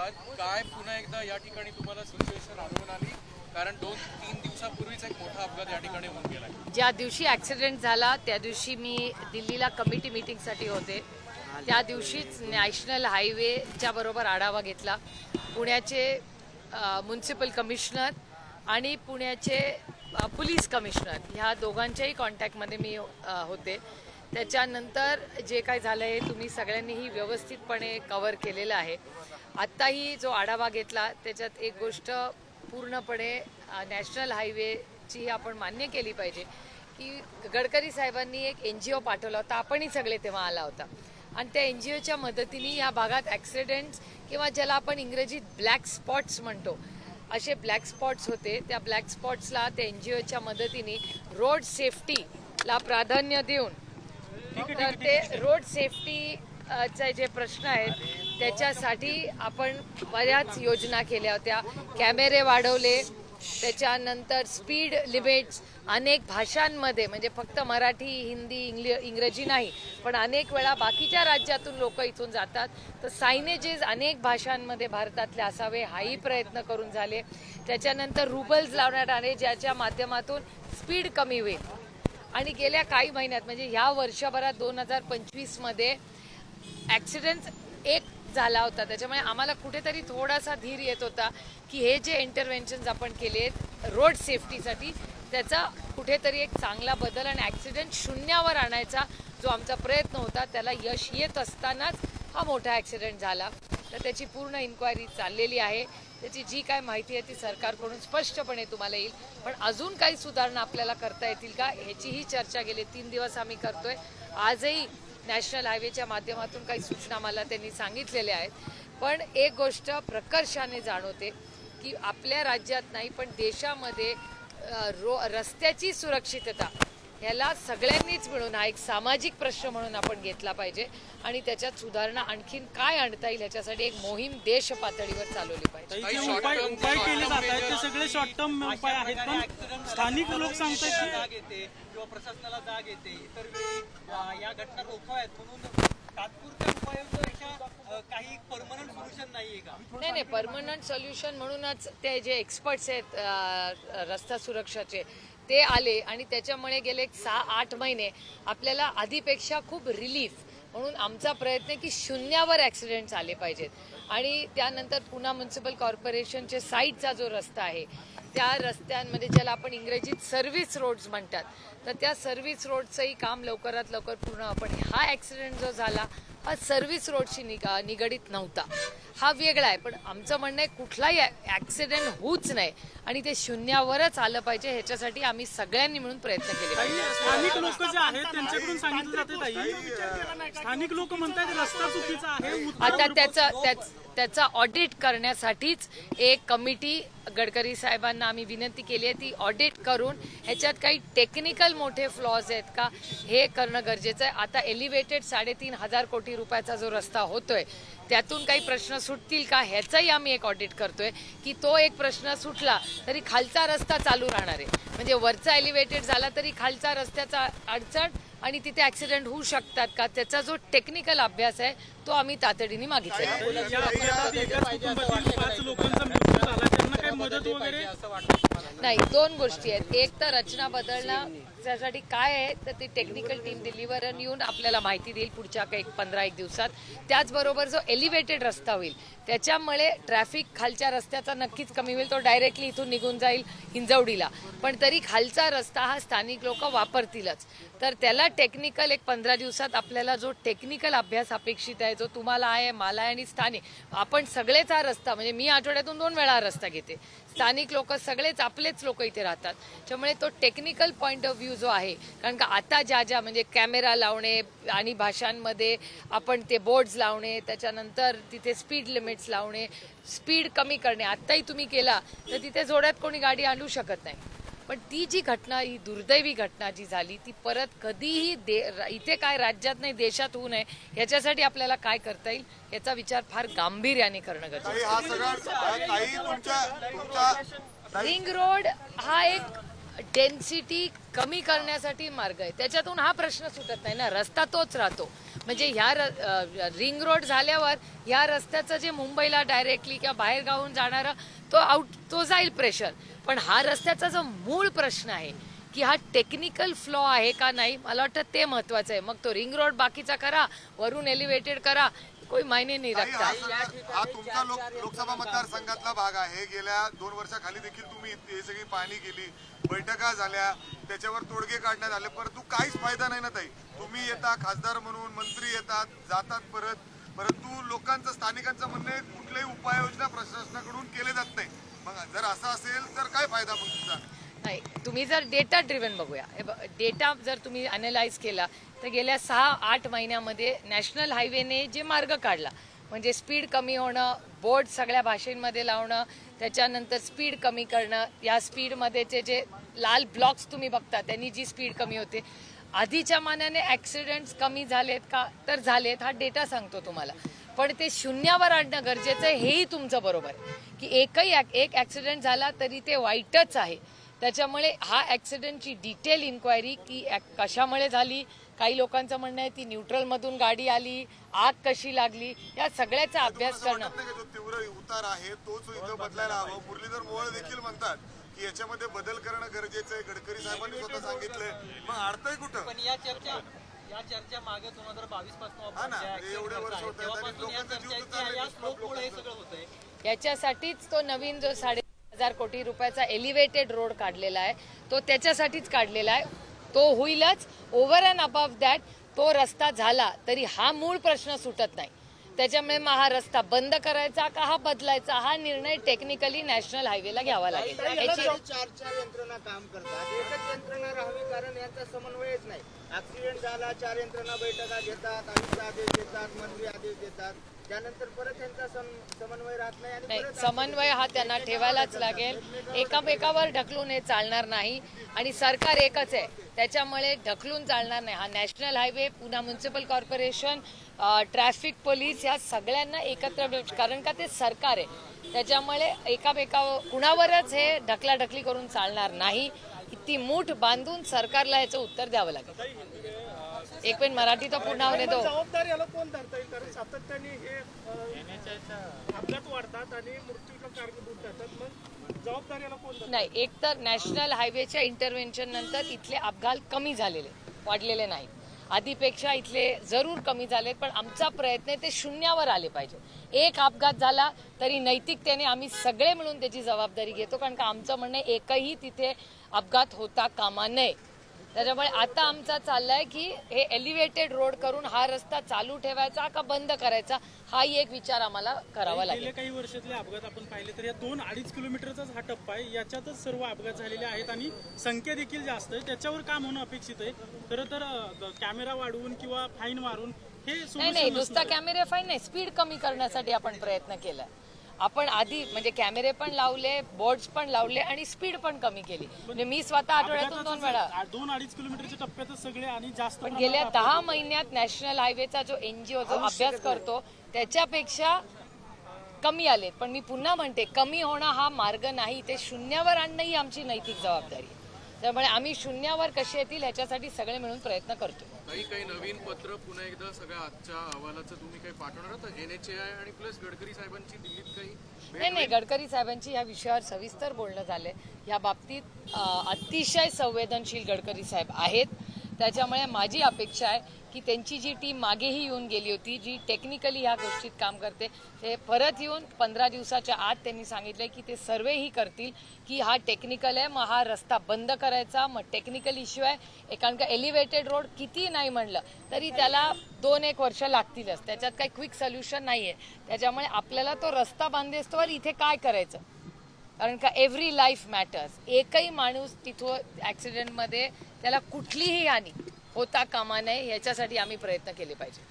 आहात? काय पुन्हा एकदा या ठिकाणी तुम्हाला सिच्युएशन आढळून आली? कारण दोन तीन दिवसापूर्वीच एक मोठा अपघात या ठिकाणी होऊन गेला ज्या दिवशी ॲक्सिडेंट झाला त्या दिवशी मी दिल्लीला कमिटी मीटिंगसाठी होते. त्या दिवशीच नॅशनल हायवेच्या बरोबर आढावा घेतला. पुण्याचे म्युन्सिपल कमिशनर आणि पुण्याचे पोलीस कमिशनर ह्या दोघांच्याही कॉन्टॅक्टमध्ये मी होते. त्याच्यानंतर जे काय झालं आहे तुम्ही सगळ्यांनीही व्यवस्थितपणे कवर केलेलं आहे. आत्ताही जो आढावा घेतला त्याच्यात एक गोष्ट पूर्णपणे नॅशनल हायवेची आपण मान्य केली पाहिजे की गडकरी साहेबांनी एक एन जी ओ पाठवला होता आपणही सगळे तेव्हा आला होता. आणि त्या एन जी ओच्या मदतीने या भागात ॲक्सिडेंट्स किंवा ज्याला आपण इंग्रजीत ब्लॅक स्पॉट्स म्हणतो असे ब्लॅक स्पॉट्स होते. त्या ब्लॅक स्पॉट्सला त्या एन जी ओच्या मदतीने रोड सेफ्टीला प्राधान्य देऊन तर ते रोड सेफ्टी चे जे प्रश्न आहेत त्याच्यासाठी आपण बऱ्याच योजना केल्या होत्या. कॅमेरे वाढवले. त्याच्यानंतर स्पीड लिमिट्स अनेक भाषांमध्ये म्हणजे फक्त मराठी हिंदी इंग्लि इंग्रजी नाही पण अनेक वेळा बाकीच्या राज्यातून लोक इथून जातात. तर सायनेजेस अनेक भाषांमध्ये भारतातले असावे हाही प्रयत्न करून झाले. त्याच्यानंतर रुबल्स लावण्यात आले ज्याच्या माध्यमातून स्पीड कमी होईल. आणि गेल्या काही महिन्यात म्हणजे ह्या वर्षभरात दोन हजार पंचवीसमध्ये ॲक्सिडेंट्स झाला होता. त्याच्यामुळे आम्हाला कुठेतरी थोडासा धीर येत होता की हे जे इंटरव्हेन्शन्स आपण केले आहेत रोड सेफ्टीसाठी त्याचा कुठेतरी एक चांगला बदल आणि ॲक्सिडेंट शून्यावर आणायचा जो आमचा प्रयत्न होता त्याला यश येत असतानाच हा मोठा ॲक्सिडेंट झाला. तर त्याची पूर्ण इन्क्वायरी चाललेली आहे. त्याची जी काय माहिती आहे ती सरकारकडून स्पष्टपणे तुम्हाला येईल. पण अजून काही सुधारणा आपल्याला करता येतील का ह्याचीही चर्चा गेले तीन दिवस आम्ही करतोय. आजही नॅशनल हायवेच्या माध्यमातून काही सूचना मला त्यांनी सांगितलेल्या आहेत. पण एक गोष्ट प्रकर्षाने जाणवते की आपल्या राज्यात नाही पण देशामध्ये रो रस्त्याची सुरक्षितता ह्याला सगळ्यांनीच मिळून हा एक सामाजिक प्रश्न म्हणून आपण घेतला पाहिजे. आणि त्याच्यात सुधारणा आणखीन काय आणता येईल ह्याच्यासाठी एक मोहीम देश पातळीवर चालवली पाहिजे. काही जे short उपाय term उपाय किंवा केले long जात आहेत term ते सगळे शॉर्ट टर्म उपाय आहेत. पण स्थानिक लोक सांगतात की जाग येते किंवा प्रशासनाला जाग येते. इतर वेळी अ, या घटना रोखाव्यात म्हणून तात्पुरत्या उपाययोजनापेक्षा अ, काही परमनंट सोल्युशन नाहीये का? नाही नाही परमनंट सोल्युशन म्हणूनच ते जे एक्सपर्ट्स आहेत अ, रस्ता सुरक्षाचे ते आले आणि त्याच्यामुळे गेले एक सहा आठ महिने आपल्याला आधीपेक्षा खूप रिलीफ म्हणून आमचा प्रयत्न की शून्यावर ॲक्सिडेंट्स आले पाहिजेत. आणि त्यानंतर पुन्हा म्युन्सिपल कॉर्पोरेशनच्या साईडचा जो रस्ता आहे त्या रस्त्यांमध्ये ज्याला आपण इंग्रजीत सर्व्हिस रोड्स म्हणतात तर त्या सर्व्हिस रोडचंही काम लवकरात लवकर पूर्ण आपण हा ॲक्सिडेंट जो झाला हा सर्व्हिस रोडशी निगा निगडीत नव्हता. हा वेगळा आहे. पण आमचं म्हणणं आहे कुठलाही ॲक्सिडेंट होऊच नाही. आणि ते शून्यावरच आलं पाहिजे ह्याच्यासाठी आम्ही सगळ्यांनी मिळून प्रयत्न केले स्थानिक लोक जे आहेत त्यांच्याकडून सांगितलं जाते ताई. स्थानिक लोक म्हणतात रस्ता चुकीचा आहे आता त्याचं त्याच- त्याचा ऑडिट करण्यासाठीच एक कमिटी गडकरी साहेबांना आम्ही विनंती केली आहे ती ऑडिट करून ह्याच्यात काही टेक्निकल मोठे फ्लॉज आहेत का हे करणं गरजेचं आहे. आता एलिव्हेटेड साडेतीन हजार कोटी रुपयाचा जो रस्ता होतोय त्यातून काही प्रश्न सुटतील का ह्याचाही आम्ही एक ऑडिट करतोय की तो एक प्रश्न सुटला तरी खालचा रस्ता चालू राहणार आहे. म्हणजे वरचा एलिव्हेटेड झाला तरी खालचा रस्त्याचा अडचण आणि तिथे ऍक्सिडेंट होऊ शकतात का? त्याचा जो टेक्निकल अभ्यास आहे तो आम्ही तातडीने मागितलेला आहे. या अपघातात एकाच कुटुंबातील पाच लोकांचा मृत्यू झाला. त्यांना काही मदत वगैरे? असं वाटतं नाही दोन गोष्टी आहेत. एक तर रचना बदलणं त्यासाठी काय आहे तर ती टेक्निकल टीम दिल्लीवर येऊन आपल्याला माहिती देईल पुढच्या एक पंधरा एक दिवसात. त्याचबरोबर जो एलिव्हेटेड रस्ता होईल त्याच्यामुळे ट्रॅफिक खालच्या रस्त्याचा नक्कीच कमी होईल तो डायरेक्टली इथून निघून जाईल हिंजवडीला. पण तरी खालचा रस्ता हा स्थानिक लोक वापरतीलच. तर त्याला टेक्निकल एक पंधरा दिवसात आपल्याला जो टेक्निकल अभ्यास अपेक्षित आहे जो तुम्हाला आहे मला आहे आणि स्थानिक आपण सगळेच हा रस्ता म्हणजे मी आठवड्यातून दोन वेळा हा रस्ता घेते. स्थानिक लोक सगळेच आपलेच लोक इथे राहतात. त्यामुळे तो टेक्निकल पॉईंट ऑफ व्ह्यू जो आहे कारण का आता ज्या ज्या म्हणजे कॅमेरा लावणे आणि भाषांमध्ये आपण ते बोर्ड्स लावणे त्याच्यानंतर तिथे स्पीड लिमिट्स लावणे स्पीड कमी करणे आत्ताही तुम्ही केला तर तिथे जोड्यात कोणी गाडी आणू शकत नाही. पण ती जी घटना ही दुर्दैवी घटना जी झाली ती परत कधीही दे इथे काय राज्यात नाही देशात होऊ नये याच्यासाठी आपल्याला काय करता येईल याचा विचार फार गांभीर्याने करणं गरजेचं रिंग रोड हा एक डेन्सिटी कमी करण्यासाठी मार्ग आहे. त्याच्यातून हा प्रश्न सुटत नाही ना. रस्ता तोच राहतो. म्हणजे ह्या रिंग रोड झाल्यावर ह्या रस्त्याचं जे मुंबईला डायरेक्टली किंवा बाहेर गावून जाणारा तो आउट तो जाईल प्रेशर पण हा रस्त्याचा जो मूळ प्रश्न आहे की हा टेक्निकल फ्लॉ आहे का नाही मला वाटतं ते महत्वाचं आहे. मग तो रिंग रोड बाकीचा करा वरून एलिव्हेटेड करा कोई मायने नाही रखता। हा हा तुमचा लोक लोकसभा मतदारसंघातला भाग आहे. गेल्या दोन वर्षाखाली देखील तुम्ही हे सगळी पाहणी केली. बैठका झाल्या. त्याच्यावर तोडगे काढण्यात आले. परंतु काहीच फायदा नाही ना ताई. तुम्ही येता खासदार म्हणून मंत्री येतात जातात परत. परंतु लोकांचं स्थानिकांचं म्हणणं आहे कुठल्याही उपाययोजना प्रशासनाकडून केले जात नाही. मग जर असं असेल तर काय फायदा मग तुमचा? नाही तुम्ही जर डेटा ड्रिव्हन बघूया. डेटा जर तुम्ही अनालाइज केला तर गेल्या सहा आठ महिन्यामध्ये नॅशनल हायवेने जे मार्ग काढला म्हणजे स्पीड कमी होणं बोर्ड सगळ्या भाषेंमध्ये लावणं त्याच्यानंतर स्पीड कमी करणं या स्पीडमध्येचे जे लाल ब्लॉक्स तुम्ही बघता त्यांनी जी स्पीड कमी होते. आधीच्या मानाने ॲक्सिडेंट्स कमी झालेत का तर झालेत हा डेटा सांगतो तुम्हाला. पण ते शून्यावर आणणं गरजेचं आहे हेही तुमचं बरोबर आहे. की एकही एक ॲक्सिडेंट झाला तरी ते वाईटच आहे. त्याच्यामुळे हा ॲक्सिडेंटची डिटेल इन्क्वायरी की कशामुळे झाली? काही लोकांचं म्हणणं आहे ती न्यूट्रलमधून गाडी आली आग कशी लागली? या सगळ्याचा अभ्यास करणं. तीव्र उतार आहे तोच इथं बदलायला हवं. मुरलीधर मोहोळ देखील म्हणतात की याच्यामध्ये बदल करणं गरजेचं आहे. गडकरी साहेबांनी स्वतः सांगितलंय मग अडतंय कुठं? पण या चर्चा या चर्चा मागे दोन हजार बावीसपासून याच्यासाठीच तो नवीन जो साडे हजार कोटी रुपयाचा एलिव्हेटेड रोड काढलेला आहे. तो त्याच्यासाठीच काढलेला आहे. तो होईलच. ओव्हर अँड अबव दॅट तो रस्ता झाला तरी हा मूळ प्रश्न सुटत नाही. त्याच्यामुळे मग हा रस्ता बंद करायचा का? हा बदलायचा? हा निर्णय टेक्निकली नॅशनल हायवेला घ्यावा लागेल. याची यांचा समन्वयच नाही. ऍक्सिडेंट झाला चार यंत्रणा बैठका घेतात आयुक्त आदेश देतात मंत्री आदेश देतात. त्यानंतर परत त्यांचा सम- समन्वय राहत नाही आणि नाही परत समन्वय हा त्यांना ठेवायलाच लागेल. एकामेकावर ढकलून हे चालणार नाही. आणि सरकार एकच आहे. त्याच्यामुळे ढकलून चालणार नाही. हा नॅशनल हायवे पुन्हा म्युन्सिपल कॉर्पोरेशन ट्रॅफिक पोलीस या सगळ्यांना एकत्र मिळून- कारण का ते सरकार आहे. त्याच्यामुळे एकामेका कुणावरच हे ढकलाढकली करून चालणार नाही. ती मूठ बांधून सरकारला याचं उत्तर द्यावं लागेल. एक मिनिट मराठी तर पुन्हा हे धरतं? नाही एक तर नॅशनल हायवेच्या इंटरव्हेन्शन नंतर इथले अपघात कमी झालेले वाढलेले नाही आधीपेक्षा इथले जरूर कमी झालेत पण आमचा प्रयत्न ते शून्यावर आले पाहिजे. एक अपघात झाला तरी नैतिकतेने आम्ही सगळे मिळून त्याची जबाबदारी घेतो कारण का आमचं म्हणणं एकही तिथे अपघात होता कामा नये. त्याच्यामुळे आता आमचा चाललाय की हे एलिव्हेटेड रोड करून हा रस्ता चालू ठेवायचा का बंद करायचा हाही एक विचार आम्हाला करावा लागेल. गेल्या काही वर्षातले अपघात आपण पाहिले तर या दोन अडीच किलोमीटरचाच हा टप्पा आहे. याच्यातच सर्व अपघात झालेले आहेत आणि संख्या देखील जास्त आहे. त्याच्यावर काम होणं अपेक्षित आहे. खरं तर अं, कॅमेरा वाढवून किंवा फाईन मारून हे नाही solution नाही नसणार नुसता आहे. कॅमेरे फाईन नाही स्पीड कमी करण्यासाठी आपण प्रयत्न केलाय. आपण आधी म्हणजे कॅमेरे पण लावले बोर्ड्स पण लावले आणि स्पीड पण कमी केली. म्हणजे मी स्वतः आठवड्यातून दोन वेळा दोन अडीच किलोमीटरच्या टप्प्यातच सगळे आणि जास्त पण गेल्या दहा महिन्यात नॅशनल हायवेचा जो एनजीओ जो अभ्यास करतो त्याच्यापेक्षा कमी आलेत. पण मी पुन्हा म्हणते कमी होणं हा मार्ग नाही. ते शून्यावर आणणं ही आमची नैतिक जबाबदारी आहे. त्यामुळे आम्ही शून्यावर कसे येतील याच्यासाठी सगळे मिळून प्रयत्न करतो काही काही नवीन पत्र पुन्हा एकदा सगळ्या आजच्या अहवालाचं तुम्ही काही पाठवणार आहात? एन एच आय आणि प्लस गडकरी साहेबांची दिल्लीत काही नाही नाही गडकरी साहेबांची या विषयावर सविस्तर बोलणं झालंय. या बाबतीत अतिशय संवेदनशील गडकरी साहेब आहेत. त्याच्यामुळे माझी अपेक्षा आहे की त्यांची जी टीम मागेही येऊन गेली होती जी टेक्निकली ह्या गोष्टीत काम करते ते परत येऊन पंधरा दिवसाच्या आत त्यांनी सांगितलं की ते सर्वेही करतील की हा टेक्निकल आहे मग हा रस्ता बंद करायचा. मग टेक्निकल इश्यू आहे. कारण का एलिव्हेटेड रोड किती नाही म्हणलं तरी त्याला दोन एक वर्ष लागतीलच. त्याच्यात काही क्विक सोल्युशन नाही आहे त्याच्यामुळे आपल्याला तो रस्ता बांधेस्तोवर इथे काय करायचं? कारण का एव्हरी लाईफ मॅटर्स एकही माणूस तिथं ऍक्सिडेंटमध्ये त्याला कुठलीही हानी होता कामा नये याच्यासाठी आम्ही प्रयत्न केले पाहिजेत.